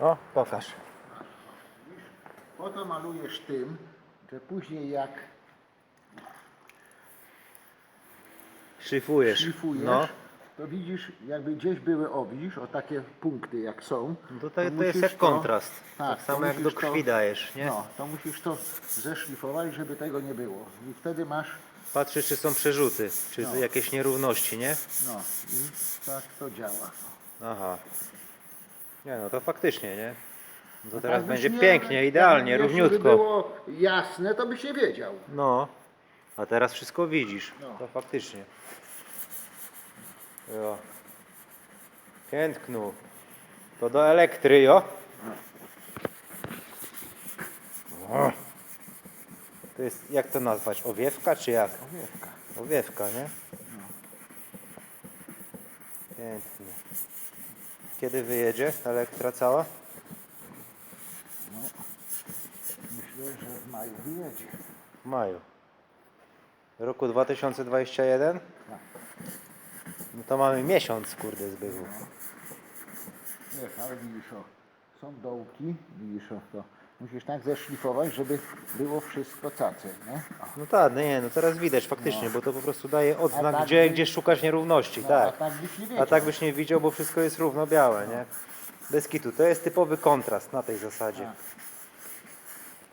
O, pokaż. Po to malujesz tym, że później jak Szlifujesz. szlifujesz, No. to widzisz, jakby gdzieś były, o widzisz, o takie punkty jak są. No to, to jest musisz jak to- kontrast. Tak, to samo jak do musisz to- krwi dajesz, nie? No, to musisz to zeszlifować, żeby tego nie było. I wtedy masz, Patrzysz, czy są przerzuty, czy No. jakieś nierówności, nie? no i tak to działa. Aha. Nie no, to faktycznie, nie? No to Tak teraz będzie nie- pięknie, idealnie, jeśli by równiutko. było jasne, to byś nie wiedział. No. A teraz wszystko widzisz. No. To faktycznie. Jo. Pięknu. To do elektry, jo? O. To jest, jak to nazwać? Owiewka czy jak? Owiewka. Owiewka, nie? Pięknie. Kiedy wyjedzie elektra cała? Myślę, że w maju wyjedzie. W maju. Roku 2021? Tak. No to mamy miesiąc, kurde, zbywu. Wiesz, ale widzisz, o, są dołki, widzisz, o, to musisz tak zeszlifować, żeby było wszystko cace, nie? No tak, no nie, no teraz widać faktycznie, bo to po prostu daje odznak, tak gdzie, by- gdzie szukasz nierówności, No, tak. A tak byś nie wiedział. A tak byś nie widział, bo wszystko jest równo-białe, nie? Bez kitu, to jest typowy kontrast na tej zasadzie. Tak.